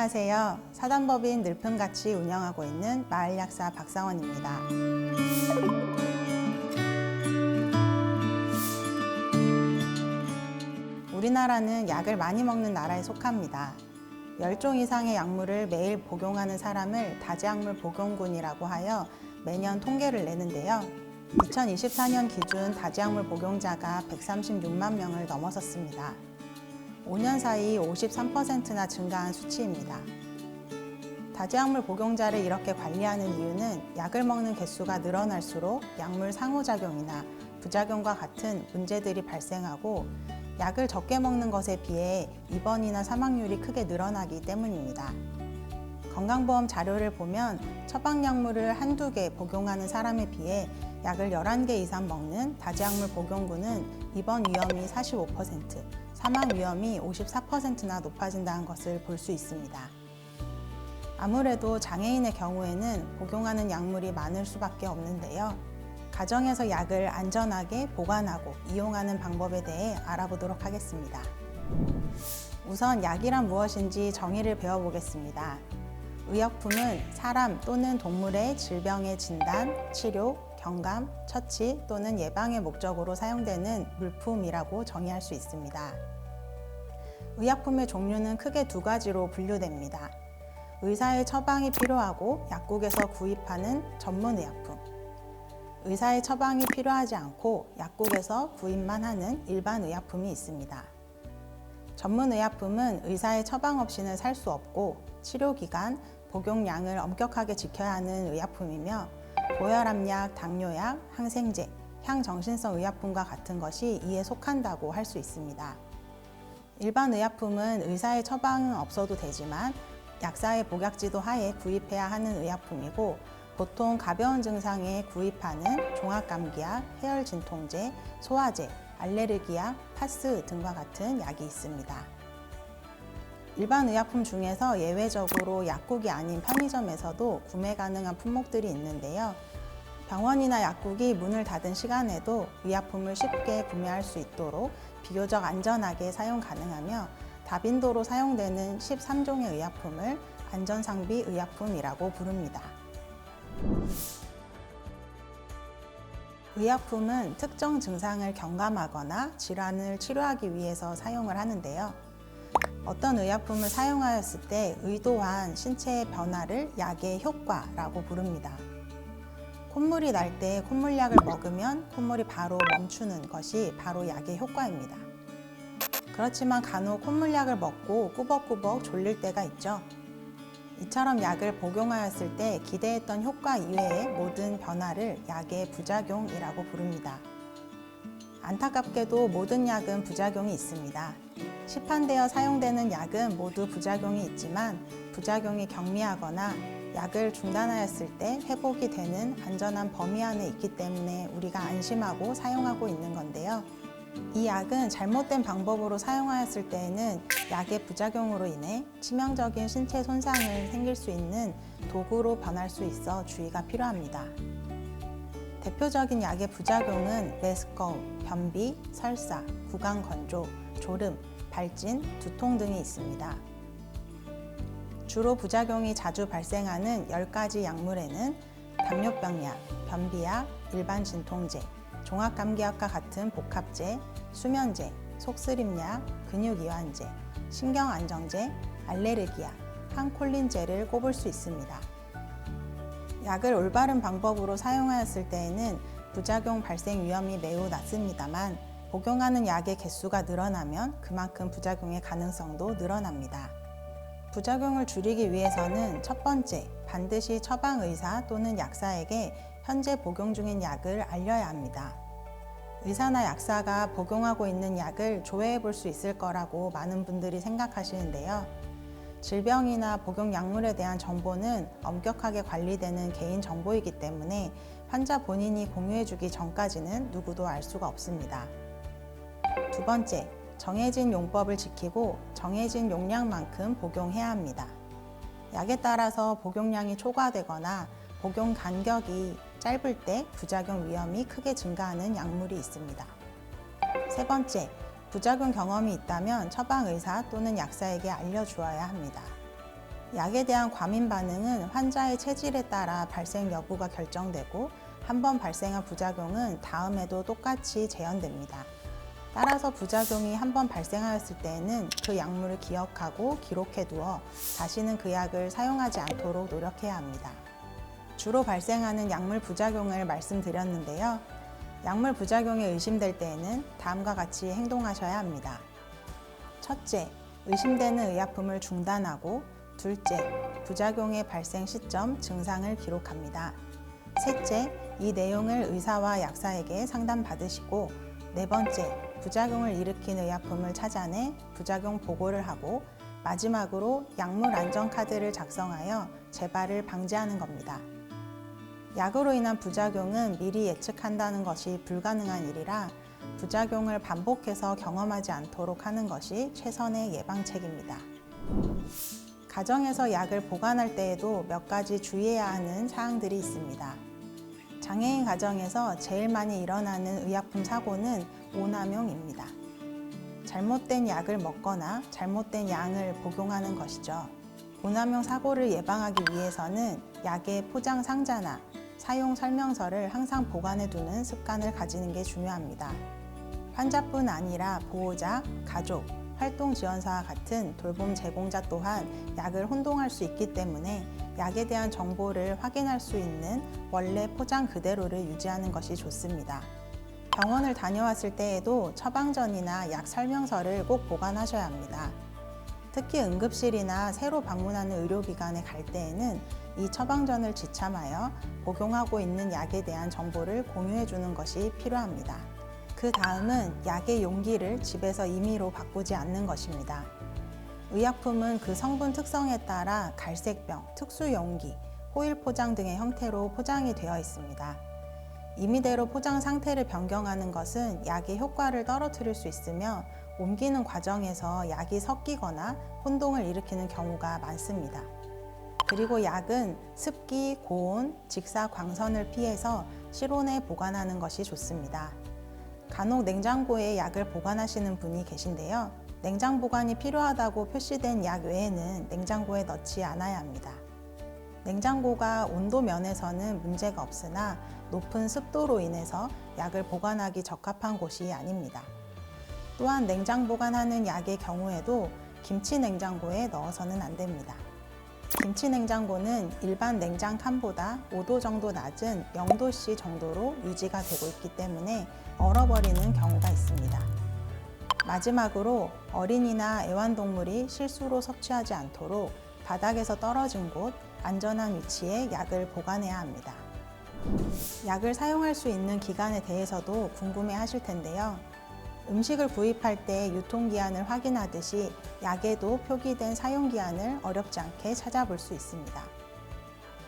안녕하세요. 사단법인 늘품같이 운영하고 있는 마을약사 박상원입니다. 우리나라는 약을 많이 먹는 나라에 속합니다. 10종 이상의 약물을 매일 복용하는 사람을 다지약물 복용군이라고 하여 매년 통계를 내는데요. 2024년 기준 다지약물 복용자가 136만 명을 넘어섰습니다. 5년 사이 53%나 증가한 수치입니다. 다지약물 복용자를 이렇게 관리하는 이유는 약을 먹는 개수가 늘어날수록 약물 상호작용이나 부작용과 같은 문제들이 발생하고 약을 적게 먹는 것에 비해 입원이나 사망률이 크게 늘어나기 때문입니다. 건강보험 자료를 보면 처방약물을 한두 개 복용하는 사람에 비해 약을 11개 이상 먹는 다지약물 복용군은 입원 위험이 45%, 사망 위험이 54%나 높아진다는 것을 볼 수 있습니다. 아무래도 장애인의 경우에는 복용하는 약물이 많을 수밖에 없는데요. 가정에서 약을 안전하게 보관하고 이용하는 방법에 대해 알아보도록 하겠습니다. 우선 약이란 무엇인지 정의를 배워보겠습니다. 의약품은 사람 또는 동물의 질병의 진단, 치료, 경감, 처치 또는 예방의 목적으로 사용되는 물품이라고 정의할 수 있습니다. 의약품의 종류는 크게 두 가지로 분류됩니다. 의사의 처방이 필요하고 약국에서 구입하는 전문 의약품. 의사의 처방이 필요하지 않고 약국에서 구입만 하는 일반 의약품이 있습니다. 전문 의약품은 의사의 처방 없이는 살 수 없고 치료 기간, 복용량을 엄격하게 지켜야 하는 의약품이며 고혈압약, 당뇨약, 항생제, 향정신성 의약품과 같은 것이 이에 속한다고 할 수 있습니다. 일반 의약품은 의사의 처방은 없어도 되지만 약사의 복약지도 하에 구입해야 하는 의약품이고 보통 가벼운 증상에 구입하는 종합감기약, 해열진통제, 소화제, 알레르기약, 파스 등과 같은 약이 있습니다. 일반 의약품 중에서 예외적으로 약국이 아닌 편의점에서도 구매 가능한 품목들이 있는데요. 병원이나 약국이 문을 닫은 시간에도 의약품을 쉽게 구매할 수 있도록 비교적 안전하게 사용 가능하며 다빈도로 사용되는 13종의 의약품을 안전상비 의약품이라고 부릅니다. 의약품은 특정 증상을 경감하거나 질환을 치료하기 위해서 사용을 하는데요. 어떤 의약품을 사용하였을 때 의도한 신체의 변화를 약의 효과라고 부릅니다. 콧물이 날 때 콧물약을 먹으면 콧물이 바로 멈추는 것이 바로 약의 효과입니다. 그렇지만 간혹 콧물약을 먹고 꾸벅꾸벅 졸릴 때가 있죠. 이처럼 약을 복용하였을 때 기대했던 효과 이외의 모든 변화를 약의 부작용이라고 부릅니다. 안타깝게도 모든 약은 부작용이 있습니다. 시판되어 사용되는 약은 모두 부작용이 있지만 부작용이 경미하거나 약을 중단하였을 때 회복이 되는 안전한 범위 안에 있기 때문에 우리가 안심하고 사용하고 있는 건데요. 이 약은 잘못된 방법으로 사용하였을 때에는 약의 부작용으로 인해 치명적인 신체 손상을 생길 수 있는 도구로 변할 수 있어 주의가 필요합니다. 대표적인 약의 부작용은 메스꺼움, 변비, 설사, 구강 건조, 졸음, 발진, 두통 등이 있습니다. 주로 부작용이 자주 발생하는 10가지 약물에는 당뇨병약, 변비약, 일반 진통제, 종합감기약과 같은 복합제, 수면제, 속쓰림약, 근육이완제, 신경안정제, 알레르기약, 항콜린제를 꼽을 수 있습니다. 약을 올바른 방법으로 사용하였을 때에는 부작용 발생 위험이 매우 낮습니다만 복용하는 약의 개수가 늘어나면 그만큼 부작용의 가능성도 늘어납니다. 부작용을 줄이기 위해서는 첫 번째, 반드시 처방 의사 또는 약사에게 현재 복용 중인 약을 알려야 합니다. 의사나 약사가 복용하고 있는 약을 조회해 볼 수 있을 거라고 많은 분들이 생각하시는데요. 질병이나 복용 약물에 대한 정보는 엄격하게 관리되는 개인 정보이기 때문에 환자 본인이 공유해 주기 전까지는 누구도 알 수가 없습니다. 두 번째, 정해진 용법을 지키고 정해진 용량만큼 복용해야 합니다. 약에 따라서 복용량이 초과되거나 복용 간격이 짧을 때 부작용 위험이 크게 증가하는 약물이 있습니다. 세 번째, 부작용 경험이 있다면 처방 의사 또는 약사에게 알려주어야 합니다. 약에 대한 과민 반응은 환자의 체질에 따라 발생 여부가 결정되고 한 번 발생한 부작용은 다음에도 똑같이 재현됩니다. 따라서 부작용이 한 번 발생하였을 때에는 그 약물을 기억하고 기록해 두어 다시는 그 약을 사용하지 않도록 노력해야 합니다. 주로 발생하는 약물 부작용을 말씀드렸는데요. 약물 부작용이 의심될 때에는 다음과 같이 행동하셔야 합니다. 첫째, 의심되는 의약품을 중단하고 둘째, 부작용의 발생 시점, 증상을 기록합니다. 셋째, 이 내용을 의사와 약사에게 상담받으시고 네 번째, 부작용을 일으킨 의약품을 찾아내 부작용 보고를 하고 마지막으로 약물 안전 카드를 작성하여 재발을 방지하는 겁니다. 약으로 인한 부작용은 미리 예측한다는 것이 불가능한 일이라 부작용을 반복해서 경험하지 않도록 하는 것이 최선의 예방책입니다. 가정에서 약을 보관할 때에도 몇 가지 주의해야 하는 사항들이 있습니다. 장애인 가정에서 제일 많이 일어나는 의약품 사고는 오남용입니다. 잘못된 약을 먹거나 잘못된 양을 복용하는 것이죠. 오남용 사고를 예방하기 위해서는 약의 포장 상자나 사용 설명서를 항상 보관해 두는 습관을 가지는 게 중요합니다. 환자뿐 아니라 보호자, 가족, 활동 지원사와 같은 돌봄 제공자 또한 약을 혼동할 수 있기 때문에 약에 대한 정보를 확인할 수 있는 원래 포장 그대로를 유지하는 것이 좋습니다. 병원을 다녀왔을 때에도 처방전이나 약 설명서를 꼭 보관하셔야 합니다. 특히 응급실이나 새로 방문하는 의료기관에 갈 때에는 이 처방전을 지참하여 복용하고 있는 약에 대한 정보를 공유해 주는 것이 필요합니다. 그 다음은 약의 용기를 집에서 임의로 바꾸지 않는 것입니다. 의약품은 그 성분 특성에 따라 갈색병, 특수 용기, 호일 포장 등의 형태로 포장이 되어 있습니다. 임의대로 포장 상태를 변경하는 것은 약의 효과를 떨어뜨릴 수 있으며 옮기는 과정에서 약이 섞이거나 혼동을 일으키는 경우가 많습니다. 그리고 약은 습기, 고온, 직사, 광선을 피해서 실온에 보관하는 것이 좋습니다. 간혹 냉장고에 약을 보관하시는 분이 계신데요. 냉장 보관이 필요하다고 표시된 약 외에는 냉장고에 넣지 않아야 합니다. 냉장고가 온도 면에서는 문제가 없으나 높은 습도로 인해서 약을 보관하기 적합한 곳이 아닙니다. 또한 냉장 보관하는 약의 경우에도 김치 냉장고에 넣어서는 안 됩니다. 김치 냉장고는 일반 냉장 칸보다 5도 정도 낮은 0도씨 정도로 유지가 되고 있기 때문에 얼어버리는 경우가 있습니다. 마지막으로 어린이나 애완동물이 실수로 섭취하지 않도록 바닥에서 떨어진 곳 안전한 위치에 약을 보관해야 합니다. 약을 사용할 수 있는 기간에 대해서도 궁금해 하실 텐데요. 음식을 구입할 때 유통기한을 확인하듯이 약에도 표기된 사용기한을 어렵지 않게 찾아볼 수 있습니다.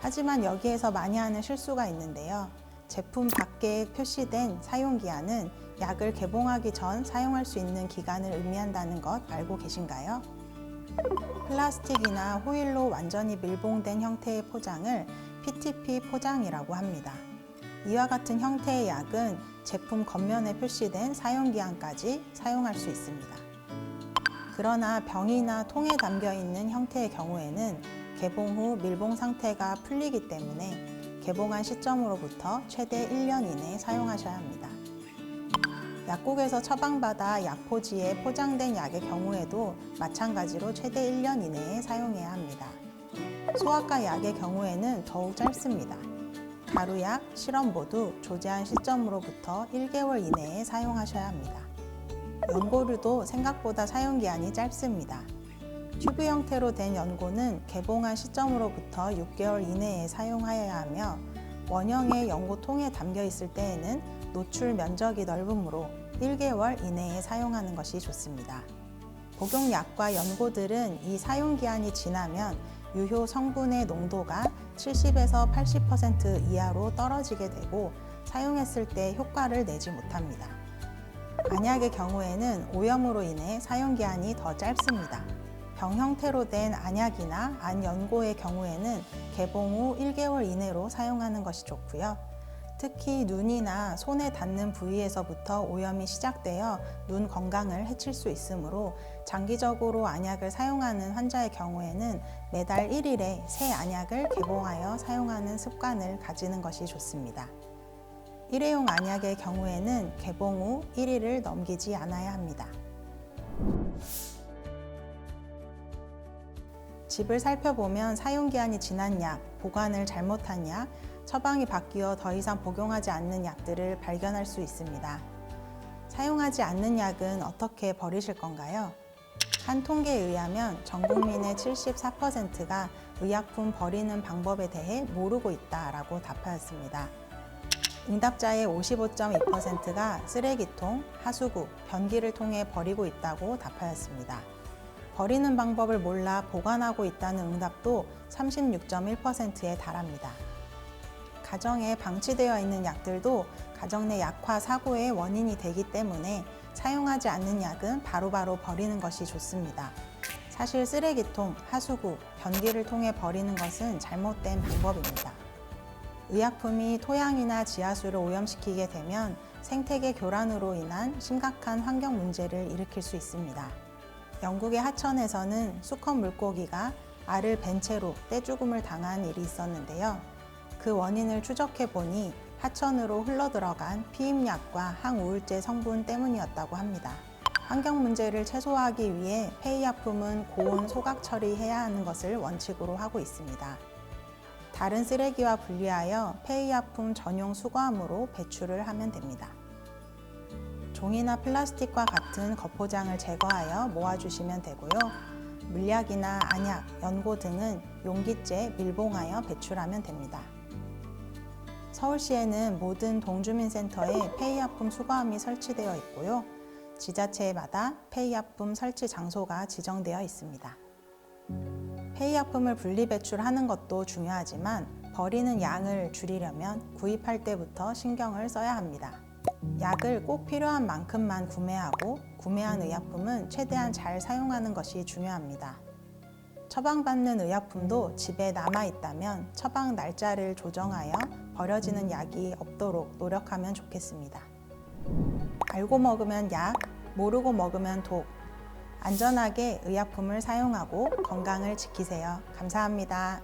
하지만 여기에서 많이 하는 실수가 있는데요. 제품 밖에 표시된 사용기한은 약을 개봉하기 전 사용할 수 있는 기간을 의미한다는 것 알고 계신가요? 플라스틱이나 호일로 완전히 밀봉된 형태의 포장을 PTP 포장이라고 합니다. 이와 같은 형태의 약은 제품 겉면에 표시된 사용기한까지 사용할 수 있습니다. 그러나 병이나 통에 담겨 있는 형태의 경우에는 개봉 후 밀봉 상태가 풀리기 때문에 개봉한 시점으로부터 최대 1년 이내에 사용하셔야 합니다. 약국에서 처방받아 약포지에 포장된 약의 경우에도 마찬가지로 최대 1년 이내에 사용해야 합니다. 소아과 약의 경우에는 더욱 짧습니다. 가루약, 실험 모두 조제한 시점으로부터 1개월 이내에 사용하셔야 합니다. 연고류도 생각보다 사용기한이 짧습니다. 튜브 형태로 된 연고는 개봉한 시점으로부터 6개월 이내에 사용하여야 하며 원형의 연고통에 담겨 있을 때에는 노출 면적이 넓으므로 1개월 이내에 사용하는 것이 좋습니다. 복용약과 연고들은 이 사용기한이 지나면 유효 성분의 농도가 70에서 80% 이하로 떨어지게 되고 사용했을 때 효과를 내지 못합니다. 안약의 경우에는 오염으로 인해 사용 기한이 더 짧습니다. 병 형태로 된 안약이나 안연고의 경우에는 개봉 후 1개월 이내로 사용하는 것이 좋고요. 특히 눈이나 손에 닿는 부위에서부터 오염이 시작되어 눈 건강을 해칠 수 있으므로 장기적으로 안약을 사용하는 환자의 경우에는 매달 1일에 새 안약을 개봉하여 사용하는 습관을 가지는 것이 좋습니다. 일회용 안약의 경우에는 개봉 후 1일을 넘기지 않아야 합니다. 집을 살펴보면 사용기한이 지난 약, 보관을 잘못한 약, 처방이 바뀌어 더 이상 복용하지 않는 약들을 발견할 수 있습니다. 사용하지 않는 약은 어떻게 버리실 건가요? 한 통계에 의하면 전 국민의 74%가 의약품 버리는 방법에 대해 모르고 있다라고 답하였습니다. 응답자의 55.2%가 쓰레기통, 하수구, 변기를 통해 버리고 있다고 답하였습니다. 버리는 방법을 몰라 보관하고 있다는 응답도 36.1%에 달합니다. 가정에 방치되어 있는 약들도 가정 내 약화 사고의 원인이 되기 때문에 사용하지 않는 약은 바로 바로 버리는 것이 좋습니다. 사실 쓰레기통, 하수구, 변기를 통해 버리는 것은 잘못된 방법입니다. 의약품이 토양이나 지하수를 오염시키게 되면 생태계 교란으로 인한 심각한 환경 문제를 일으킬 수 있습니다. 영국의 하천에서는 수컷 물고기가 알을 벤 채로 떼죽음을 당한 일이 있었는데요. 그 원인을 추적해 보니 하천으로 흘러들어간 피임약과 항우울제 성분 때문이었다고 합니다. 환경 문제를 최소화하기 위해 폐의약품은 고온 소각 처리해야 하는 것을 원칙으로 하고 있습니다. 다른 쓰레기와 분리하여 폐의약품 전용 수거함으로 배출을 하면 됩니다. 종이나 플라스틱과 같은 겉포장을 제거하여 모아주시면 되고요. 물약이나 안약, 연고 등은 용기째 밀봉하여 배출하면 됩니다. 서울시에는 모든 동주민센터에 폐의약품 수거함이 설치되어 있고요. 지자체마다 폐의약품 설치 장소가 지정되어 있습니다. 폐의약품을 분리 배출하는 것도 중요하지만 버리는 양을 줄이려면 구입할 때부터 신경을 써야 합니다. 약을 꼭 필요한 만큼만 구매하고 구매한 의약품은 최대한 잘 사용하는 것이 중요합니다. 처방받는 의약품도 집에 남아 있다면 처방 날짜를 조정하여 버려지는 약이 없도록 노력하면 좋겠습니다. 알고 먹으면 약, 모르고 먹으면 독. 안전하게 의약품을 사용하고 건강을 지키세요. 감사합니다.